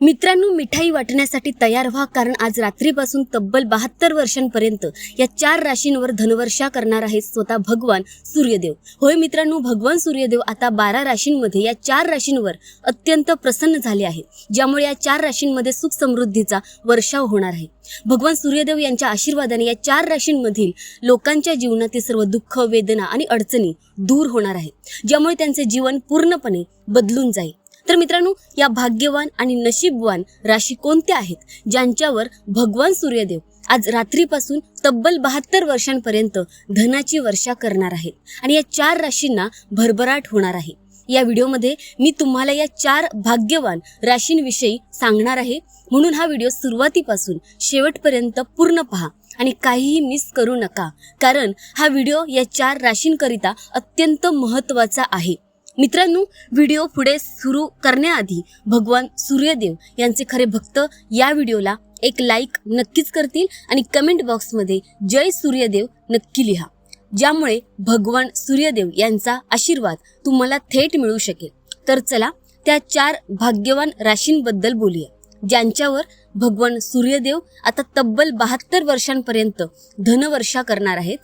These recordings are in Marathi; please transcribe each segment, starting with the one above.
मित्रांनो मिठाई वाटण्यासाठी तयार व्हा कारण आज रात्रीपासून तब्बल बहात्तर वर्षांपर्यंत या चार राशींवर धनवर्षा करणार आहेत स्वतः भगवान सूर्यदेव. होय मित्रांनो भगवान सूर्यदेव आता बारा राशींमध्ये या चार राशींवर अत्यंत प्रसन्न झाले आहेत ज्यामुळे या चार राशींमध्ये सुख समृद्धीचा वर्षाव होणार आहे. भगवान सूर्यदेव यांच्या आशीर्वादाने या चार राशींमधील लोकांच्या जीवनातील सर्व दुःख वेदना आणि अडचणी दूर होणार आहे ज्यामुळे त्यांचे जीवन पूर्णपणे बदलून जाईल. तर मित्रांनो या भाग्यवान आणि नशीबवान राशी कोणत्या आहेत? ज्यांच्यावर भगवान सूर्यदेव आज रात्रीपासून तब्बल बहात्तर वर्षांपर्यंत धनाची वर्षा करणार आहेत आणि या चार राशींना भरभराट होणार आहे. या व्हिडिओमध्ये मी तुम्हाला या चार भाग्यवान राशींविषयी सांगणार आहे. म्हणून हा व्हिडिओ सुरुवातीपासून शेवटपर्यंत पूर्ण पहा आणि काहीही मिस करू नका कारण हा व्हिडिओ या चार राशींकरिता अत्यंत महत्त्वाचा आहे. मित्रांनो व्हिडिओ पुढे सुरू करण्याआधी भगवान सूर्यदेव यांचे खरे भक्त या व्हिडिओला एक लाईक नक्कीच करतील आणि कमेंट बॉक्समध्ये जय सूर्यदेव नक्की लिहा. ज्यामुळे भगवान सूर्यदेव यांचा आशीर्वाद तुम्हाला थेट मिळू शकेल. तर चला त्या चार भाग्यवान राशींबद्दल बोलूया. ज्यांच्यावर भगवान सूर्यदेव आता तब्बल बहात्तर वर्षांपर्यंत धनवर्षा करणार आहेत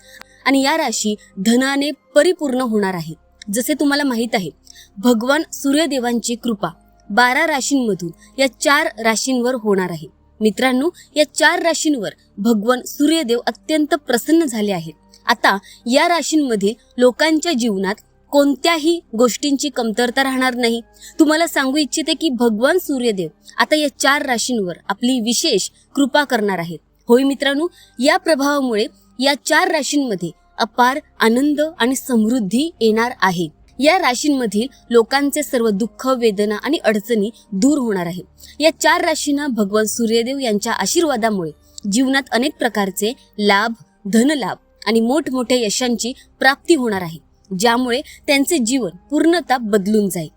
आणि या राशी धनाने परिपूर्ण होणार आहेत जसे तुम्हाला माहीत आहे भगवान सूर्यदेवांची कृपा बारा राशींमधून या चार राशींवर होणार आहे. मित्रांनो या चार राशींवर भगवान सूर्यदेव अत्यंत प्रसन्न झाले आहेत. आता या राशींमधील लोकांच्या जीवनात कोणत्याही गोष्टींची कमतरता राहणार नाही. तुम्हाला सांगू इच्छिते की भगवान सूर्यदेव आता या चार राशींवर आपली विशेष कृपा करणार आहेत. होय मित्रांनो या प्रभावामुळे या चार राशींमध्ये अपार आनंद आणि समृद्धी येणार आहे. या राशींमधील लोकांचे सर्व दुःख वेदना आणि अडचणी दूर होणार आहे. या चार राशींना भगवान सूर्यदेव यांच्या आशीर्वादामुळे जीवनात अनेक प्रकारचे लाभ धनलाभ आणि मोठमोठ्या यशांची प्राप्ती होणार आहे ज्यामुळे त्यांचे जीवन पूर्णतः बदलून जाईल.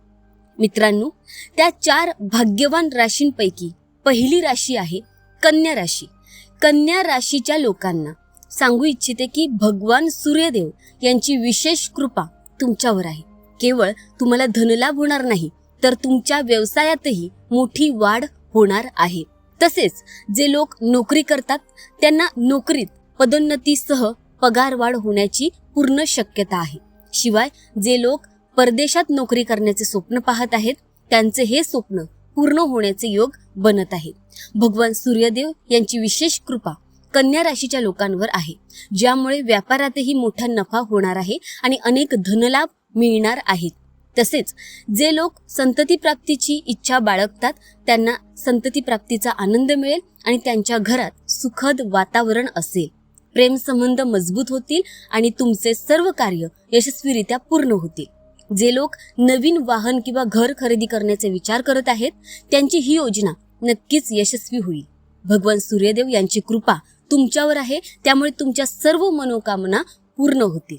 मित्रांनो त्या चार भाग्यवान राशींपैकी पहिली राशी आहे कन्या राशी. कन्या राशीच्या लोकांना सांगू इच्छिते की भगवान सूर्यदेव यांची विशेष कृपा तुमच्यावर आहे. केवळ तुम्हाला धनलाभ होणार नाही तर तुमच्या व्यवसायातही मोठी वाढ होणार आहे. तसेच जे लोक नोकरी करतात त्यांना नोकरीत पदोन्नतीसह पगारवाढ होण्याची पूर्ण शक्यता आहे. शिवाय जे लोक परदेशात नोकरी करण्याचे स्वप्न पाहत आहेत त्यांचे हे स्वप्न पूर्ण होण्याचे योग बनत आहे. भगवान सूर्यदेव यांची विशेष कृपा कन्या राशीच्या लोकांवर आहे. ज्यामुळे व्यापारातही मोठा नफा होणार आहे आणि अनेक धनलाभ मिळणार आहेत. तसेच जे लोक संतती प्राप्तीची इच्छा बाळगतात त्यांना संतती प्राप्तीचा आनंद मिळेल आणि त्यांच्या घरात सुखद वातावरण असेल. प्रेम संबंध मजबूत होतील आणि तुमचे सर्व कार्य यशस्वीरित्या पूर्ण होतील. जे लोक नवीन वाहन किंवा घर खरेदी करण्याचे विचार करत आहेत त्यांची ही योजना नक्कीच यशस्वी होईल. भगवान सूर्यदेव यांची कृपा तुमच्यावर आहे त्यामुळे तुमच्या सर्व मनोकामना पूर्ण होतील.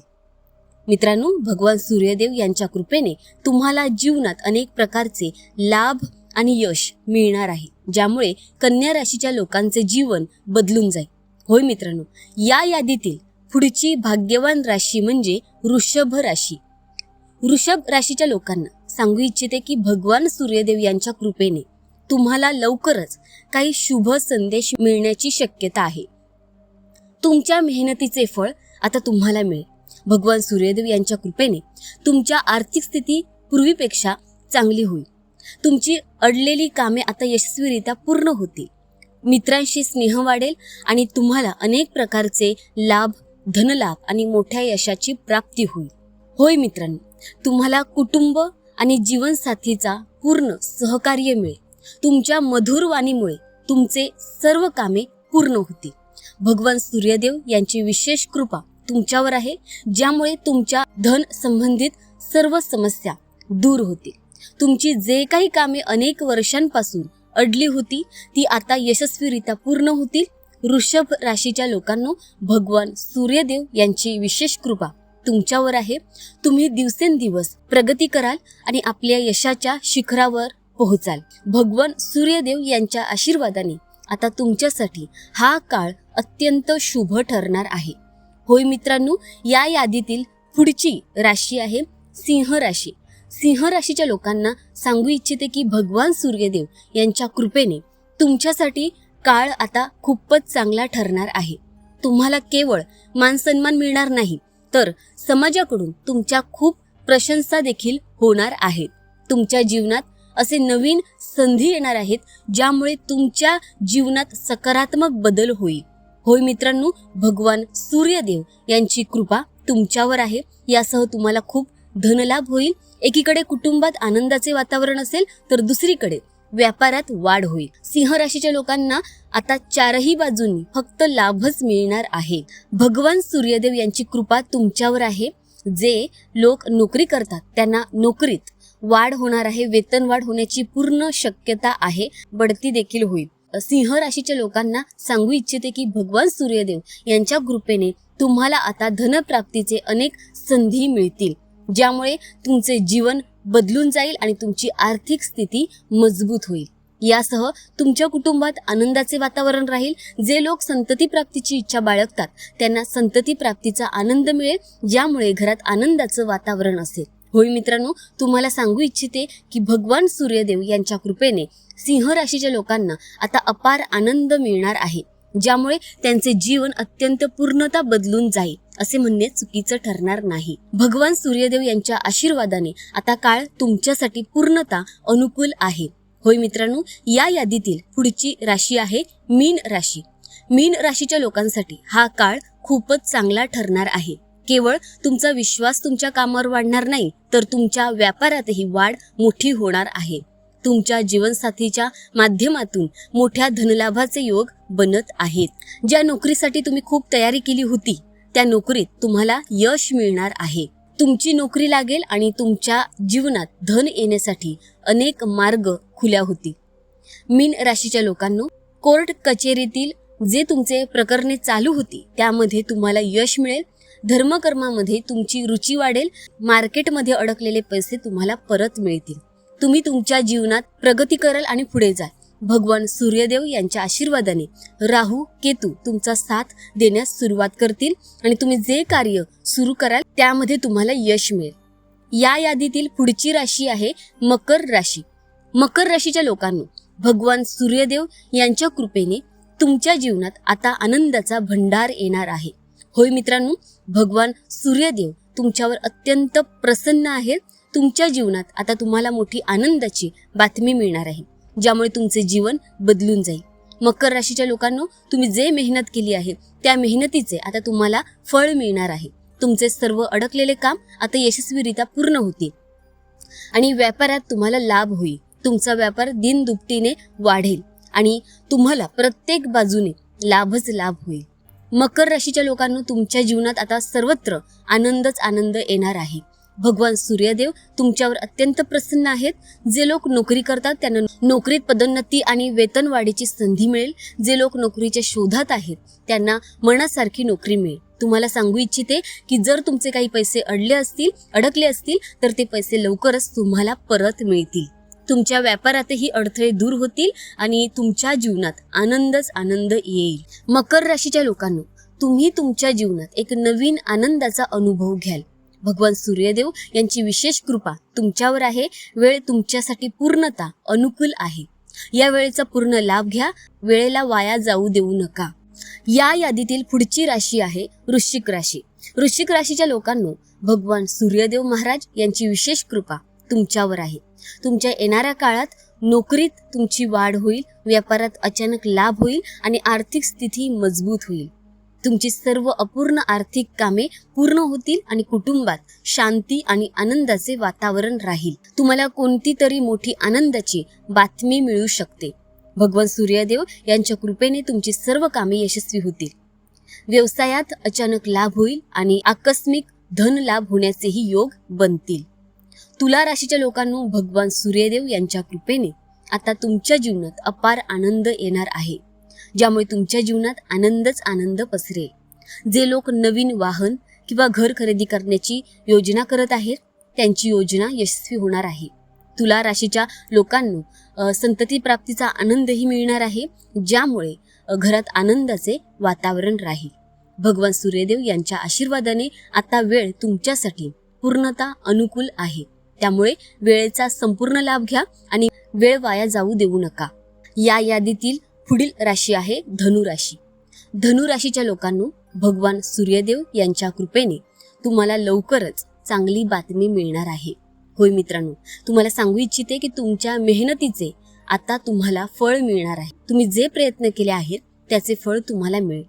मित्रांनो भगवान सूर्यदेव यांच्या कृपेने तुम्हाला जीवनात अनेक प्रकारचे लाभ आणि यश मिळणार आहे ज्यामुळे कन्या राशीच्या लोकांचे जीवन बदलून जाईल. होय मित्रांनो या यादीतील पुढची भाग्यवान राशी म्हणजे वृषभ राशी. वृषभ राशीच्या लोकांना सांगू इच्छिते की भगवान सूर्यदेव यांच्या कृपेने तुम्हाला लवकरच काही शुभ संदेश मिळण्याची शक्यता आहे. तुमच्या मेहनतीचे फळ आता तुम्हाला मिळेल. भगवान सूर्यदेव यांच्या कृपेने तुमच्या आर्थिक स्थिती पूर्वीपेक्षा चांगली होईल. तुमची अडलेली कामे आता यशस्वीरित्या पूर्ण होतील. मित्रांशी स्नेह वाढेल आणि तुम्हाला अनेक प्रकारचे लाभ धनलाभ आणि मोठ्या यशाची प्राप्ती होईल. होय मित्रांनो तुम्हाला कुटुंब आणि जीवनसाथीचा पूर्ण सहकार्य मिळेल. तुमच्या मधुर वाणीमुळे तुमचे सर्व कामे पूर्ण होतील. भगवान सूर्यदेव यांची विशेष कृपा तुमच्यावर आहे ज्यामुळे तुमच्या धन संबंधित सर्व समस्या दूर होतील. तुमची जे काही कामे अनेक वर्षांपासून अडली होती ती आता यशस्वीरित्या पूर्ण होतील. वृषभ राशीच्या लोकांनो भगवान सूर्यदेव यांची विशेष कृपा तुमच्यावर आहे. तुम्ही दिवसेंदिवस प्रगती कराल आणि आपल्या यशाच्या शिखरावर पोहोचाल. भगवान सूर्यदेव यांच्या आशीर्वादाने आता तुमच्यासाठी हा काळ अत्यंत शुभ ठरणार आहे. होय मित्रांनो या यादीतील पुढची राशी आहे सिंह राशी. सिंह राशीच्या लोकांना सांगू इच्छिते की भगवान सूर्यदेव यांच्या कृपेने तुमच्यासाठी काळ आता खूपच चांगला ठरणार आहे. तुम्हाला केवळ मानसन्मान मिळणार नाही तर समाजाकडून तुमच्या खूप प्रशंसा देखील होणार आहेत. तुमच्या जीवनात असे नवीन संधी येणार आहेत ज्यामुळे तुमच्या जीवनात सकारात्मक बदल होईल. होय मित्रांनो भगवान सूर्यदेव यांची कृपा तुमच्यावर आहे. यासह तुम्हाला खूप धनलाभ होईल. एकीकडे कुटुंबात आनंदाचे वातावरण असेल तर दुसरीकडे व्यापारात वाढ होईल. सिंह राशीच्या लोकांना आता चारही बाजूंनी फक्त लाभच मिळणार आहे. भगवान सूर्यदेव यांची कृपा तुमच्यावर आहे. जे लोक नोकरी करतात त्यांना नोकरीत वाढ होणार आहे वेतन वाढ होण्याची पूर्ण शक्यता आहे बढती देखील होईल. सिंह राशीच्या लोकांना सांगू इच्छिते की भगवान सूर्यदेव यांच्या कृपेने तुम्हाला आता धनप्राप्तीचे अनेक संधी मिळतील. ज्यामुळे तुमचे जीवन बदलून जाईल आणि तुमची आर्थिक स्थिती मजबूत होईल. यासह तुमच्या कुटुंबात आनंदाचे वातावरण राहील. जे लोक संतती प्राप्तीची इच्छा बाळगतात त्यांना संतती प्राप्तीचा आनंद मिळेल ज्यामुळे घरात आनंदाचं वातावरण असेल. होय मित्रांनो तुम्हाला सांगू इच्छिते की भगवान सूर्यदेव यांच्या कृपेने सिंह राशीच्या लोकांना आता अपार आनंद मिळणार आहे ज्यामुळे त्यांचे जीवन अत्यंत पूर्णता बदलून जाईल असे म्हणणे चुकीचं ठरणार नाही. भगवान सूर्यदेव यांच्या आशीर्वादाने आता काळ तुमच्यासाठी पूर्णता अनुकूल आहे. होय मित्रांनो या यादीतील पुढची राशी आहे मीन राशी. मीन राशीच्या लोकांसाठी हा काळ खूपच चांगला ठरणार आहे. केवळ तुमचा विश्वास तुमच्या कामावर वाढणार नाही तर तुमच्या व्यापारातही वाढ मोठी होणार आहे. तुमच्या जीवनसाथीच्या माध्यमातून मोठ्या धनलाभाचे योग बनत आहेत. ज्या नोकरीसाठी तुम्ही खूप तयारी केली होती त्या नोकरीत तुम्हाला यश मिळणार आहे. तुमची नोकरी लागेल आणि तुमच्या जीवनात धन येण्यासाठी अनेक मार्ग खुल्या होतील मीन राशीच्या लोकांनो कोर्ट कचेरीतील जे तुमचे प्रकरणे चालू होती त्यामध्ये तुम्हाला यश मिळेल धर्मकर्मामध्ये तुमची रुची वाढेल मार्केटमध्ये अडकलेले पैसे तुम्हाला परत मिळतील. तुम्ही तुमच्या जीवनात प्रगती कराल आणि पुढे जाल. भगवान सूर्यदेव यांच्या आशीर्वादाने राहू केतू तुमचा साथ देण्यास सुरुवात करतील आणि तुम्ही जे कार्य सुरू कराल त्यामध्ये तुम्हाला यश मिळेल. या यादीतील पुढची राशी आहे मकर राशी. मकर राशीच्या लोकांनो भगवान सूर्यदेव यांच्या कृपेने तुमच्या जीवनात आता आनंदाचा भंडार येणार आहे. होय मित्रांनो भगवान सूर्यदेव तुमच्यावर अत्यंत प्रसन्न आहेत. तुमच्या जीवनात आता तुम्हाला मोठी आनंदाची बातमी मिळणार आहे ज्यामुळे तुमचे जीवन बदलून जाईल. मकर राशीच्या लोकांनो तुम्ही जे मेहनत केली आहे त्या मेहनतीचे आता तुम्हाला फळ मिळणार आहे. तुमचे सर्व अडकलेले काम आता यशस्वीरित्या पूर्ण होतील. आणि व्यापारात तुम्हाला लाभ होईल. तुमचा व्यापार दिन दुपटीने वाढेल आणि तुम्हाला प्रत्येक बाजूने लाभच लाभ होईल. मकर राशीच्या लोकांना तुमच्या जीवनात आता सर्वत्र आनंदच आनंद येणार आहे. भगवान सूर्यदेव तुमच्यावर अत्यंत प्रसन्न आहेत. जे लोक नोकरी करतात त्यांना नोकरीत पदोन्नती आणि वेतनवाढीची संधी मिळेल. जे लोक नोकरीच्या शोधात आहेत त्यांना मनासारखी नोकरी मिळेल. तुम्हाला सांगू इच्छिते की जर तुमचे काही पैसे अडले असतील अडकले असतील तर ते पैसे लवकरच तुम्हाला परत मिळतील. तुमच्या व्यापारातही अडथळे दूर होतील आणि तुमच्या जीवनात आनंदच आनंद येईल. मकर राशीच्या लोकांनो तुम्ही तुमच्या जीवनात एक नवीन आनंदाचा अनुभव घ्याल. भगवान सूर्यदेव यांची विशेष कृपा तुमच्यावर आहे. वेळ तुमच्यासाठी पूर्णता अनुकूल आहे. या वेळेचा पूर्ण लाभ घ्या. वेळेला वाया जाऊ देऊ नका. या यादीतील पुढची राशी आहे वृश्चिक राशी. वृश्चिक राशीच्या लोकांनो भगवान सूर्यदेव महाराज यांची विशेष कृपा तुमच्यावर आहे. तुमच्या येणाऱ्या काळात नोकरीत तुमची वाढ होईल व्यापारात अचानक लाभ होईल आणि आर्थिक स्थिती मजबूत होईल. तुमची सर्व अपूर्ण आर्थिक कामे पूर्ण होतील आणि कुटुंबात शांती आणि आनंदाचे वातावरण राहील. तुम्हाला कोणती तरी मोठी आनंदाची बातमी मिळू शकते. भगवान सूर्यदेव यांच्या कृपेने तुमची सर्व कामे यशस्वी होतील. व्यवसायात अचानक लाभ होईल आणि आकस्मिक धन लाभ होण्याचेही योग बनतील. तुला राशीच्या लोकांनो भगवान सूर्यदेव यांच्या कृपेने आता तुमच्या जीवनात अपार आनंद येणार आहे. ज्यामुळे तुमच्या जीवनात आनंदच आनंद पसरे जे लोक नवीन वाहन किंवा घर खरेदी करण्याची योजना करत आहेत त्यांची योजना यशस्वी होणार आहे. तुला राशीच्या लोकांनो संतती प्राप्तीचा आनंदही मिळणार आहे ज्यामुळे घरात आनंदाचे वातावरण राहील. भगवान सूर्यदेव यांच्या आशीर्वादाने आता वेळ तुमच्यासाठी पूर्णता अनुकूल आहे. त्यामुळे वेळेचा संपूर्ण लाभ घ्या आणि वेळ वाया जाऊ देऊ नका. या यादीतील पुढील राशी आहे धनु राशी धनु राशीच्या लोकांनो भगवान सूर्यदेव यांच्या कृपेने तुम्हाला लवकरच चांगली बातमी मिळणार आहे. होय मित्रांनो तुम्हाला सांगू इच्छिते की तुमच्या मेहनतीचे आता तुम्हाला फळ मिळणार आहे. तुम्ही जे प्रयत्न केले आहेत त्याचे फळ तुम्हाला मिळेल.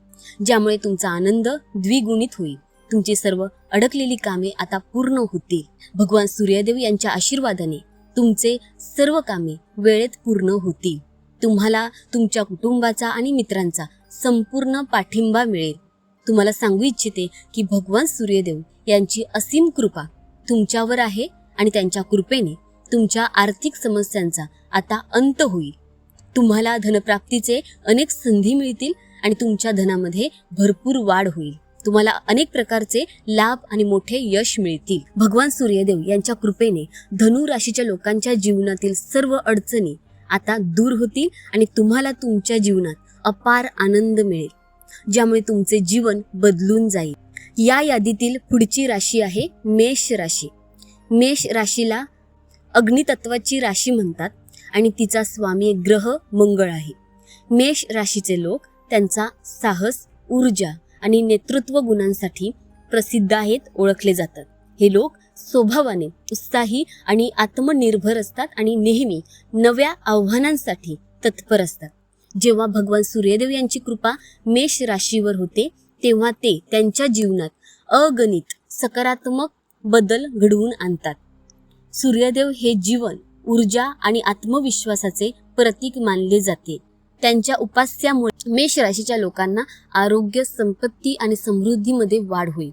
ज्यामुळे तुमचा आनंद द्विगुणित होईल. तुमची सर्व अडकलेली कामे आता पूर्ण होतील. भगवान सूर्यदेव यांच्या आशीर्वादाने तुमचे सर्व कामे वेळेत पूर्ण होतील. तुम्हाला तुमच्या कुटुंबाचा आणि मित्रांचा संपूर्ण पाठिंबा मिळेल. तुम्हाला सांगू इच्छिते की भगवान सूर्यदेव यांची असीम कृपा तुमच्यावर आहे आणि त्यांच्या कृपेने तुमच्या आर्थिक समस्यांचा आता अंत होईल. तुम्हाला धनप्राप्तीचे अनेक संधी मिळतील आणि तुमच्या धनामध्ये भरपूर वाढ होईल. तुम्हाला अनेक प्रकारचे लाभ आणि मोठे यश मिळतील. भगवान सूर्यदेव यांच्या कृपेने धनु राशीच्या लोकांच्या जीवनातील सर्व अडचणी आता दूर होतील आणि तुम्हाला तुमच्या जीवनात अपार आनंद मिळेल. ज्यामुळे तुमचे जीवन बदलून जाईल. या यादीतील पुढची राशी आहे मेष राशी. मेष राशीला अग्नितत्वाची राशी म्हणतात आणि तिचा स्वामी ग्रह मंगळ आहे. मेष राशीचे लोक त्यांचा साहस ऊर्जा आणि नेतृत्व गुणांसाठी प्रसिद्ध आहेत ओळखले जातात. हे लोक स्वभावाने उत्साही आणि आत्मनिर्भर असतात आणि नेहमी नव्या आव्हानांसाठी तत्पर असतात. जेव्हा भगवान सूर्यदेव यांची कृपा मेष राशीवर होते तेव्हा ते त्यांच्या जीवनात अगणित सकारात्मक बदल घडवून आणतात. सूर्यदेव हे जीवन ऊर्जा आणि आत्मविश्वासाचे प्रतीक मानले जाते. त्यांच्या उपास्यामुळे मेष राशीच्या लोकांना आरोग्य संपत्ती आणि समृद्धीमध्ये वाढ होईल.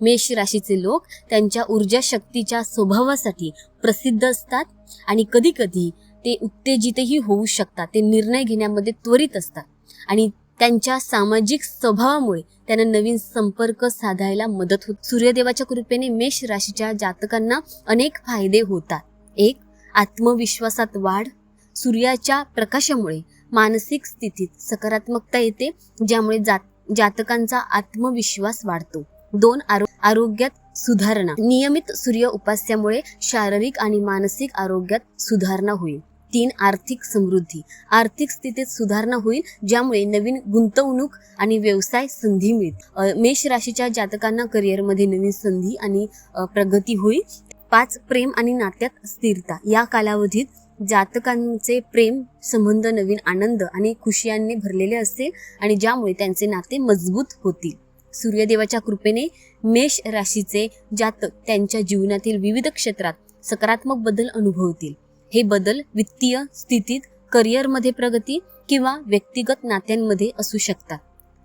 मेष राशीचे लोक त्यांच्या ऊर्जा शक्तीच्या स्वभावासाठी प्रसिद्ध असतात आणि कधी कधी ते उत्तेजितही होऊ शकतात. ते निर्णय घेण्यामध्ये त्वरित असतात आणि त्यांच्या सामाजिक स्वभावामुळे त्यांना नवीन संपर्क साधायला मदत होत. सूर्यदेवाच्या कृपेने मेष राशीच्या जातकांना अनेक फायदे होतात. एक आत्मविश्वासात वाढ. सूर्याच्या प्रकाशामुळे मानसिक स्थितीत सकारात्मकता येते ज्यामुळे जात जातकांचा आत्मविश्वास वाढतो. दोन आरो आरोग्यात सुधारणा. नियमित सूर्य उपास्यामुळे शारीरिक आणि मानसिक आरोग्यात सुधारणा होईल. तीन आर्थिक समृद्धी. आर्थिक स्थितीत सुधारणा होईल ज्यामुळे नवीन गुंतवणूक आणि व्यवसाय संधी मिळतील मेष राशीच्या जातकांना करिअरमध्ये नवीन संधी आणि प्रगती होईल. पाच प्रेम आणि नात्यात स्थिरता. या कालावधीत जातकांचे प्रेम संबंध नवीन आनंद आणि खुशियांनी भरलेले असतील आणि ज्यामुळे त्यांचे नाते मजबूत होतील. सूर्यदेवाच्या कृपेने मेष राशीचे जातक त्यांच्या जीवनातील विविध क्षेत्रात सकारात्मक बदल अनुभवतील. हे बदल वित्तीय स्थितीत करिअरमध्ये प्रगती किंवा व्यक्तिगत नात्यांमध्ये असू शकतात.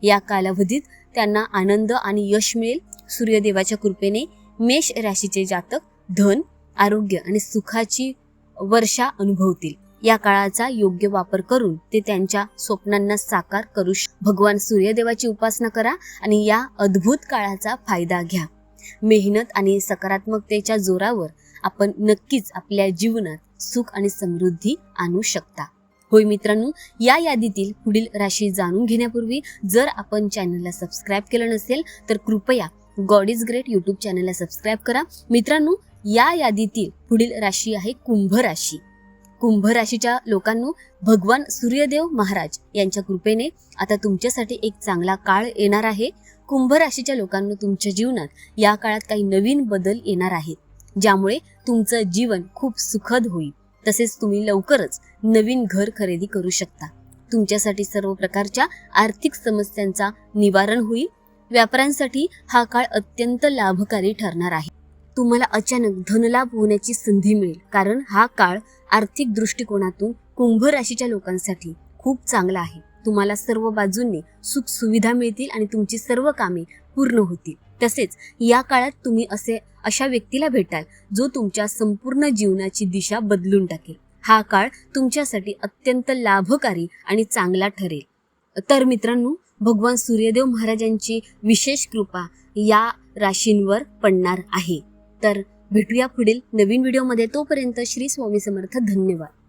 या कालावधीत त्यांना आनंद आणि यश मिळेल. सूर्यदेवाच्या कृपेने मेष राशीचे जातक धन आरोग्य आणि सुखाची वर्षा अनुभवतील. या काळाचा योग्य वापर करून ते त्यांच्या स्वप्नांना साकार करू भगवान सूर्यदेवाची उपासना करा आणि या अद्भुत काळाचा फायदा घ्या. मेहनत आणि सकारात्मकतेच्या जोरावर आपण नक्कीच आपल्या जीवनात सुख आणि समृद्धी आणू शकता. होय मित्रांनो या यादीतील पुढील राशी जाणून घेण्यापूर्वी जर आपण चॅनलला सबस्क्राईब केलं नसेल तर कृपया गॉड इज ग्रेट यूट्यूब चॅनलला सबस्क्राईब करा. मित्रांनो या यादीतील पुढील राशी आहे कुंभ राशी. कुंभ राशीच्या लोकांनो भगवान सूर्यदेव महाराज यांच्या कृपेने आता तुमच्यासाठी एक चांगला काळ येणार आहे. कुंभ राशीच्या लोकांना तुमच्या जीवनात या काळात काही नवीन बदल येणार आहेत ज्यामुळे तुमचं जीवन खूप सुखद होईल. तसेच तुम्ही लवकरच नवीन घर खरेदी करू शकता. तुमच्यासाठी सर्व प्रकारच्या आर्थिक समस्यांचा निवारण होईल. व्यापाऱ्यांसाठी हा काळ अत्यंत लाभकारी ठरणार आहे. तुम्हाला अचानक धनलाभ होण्याची संधी मिळेल. कारण हा काळ आर्थिक दृष्टिकोनातून कुंभ राशीच्या लोकांसाठी खूप चांगला आहे. तुम्हाला सर्व बाजूंनी सुख सुविधा मिळतील आणि तुमची सर्व कामे पूर्ण होतील. तसेच या काळात तुम्ही असे अशा व्यक्तीला भेटाल जो तुमच्या संपूर्ण जीवनाची दिशा बदलून टाकेल. हा काळ तुमच्यासाठी अत्यंत लाभकारी आणि चांगला ठरेल. तर मित्रांनो भगवान सूर्यदेव महाराजांची विशेष कृपा या राशींवर पडणार आहे. तर भेटूया पुढील नवीन व्हिडिओमध्ये. तोपर्यंत श्री स्वामी समर्थ. धन्यवाद.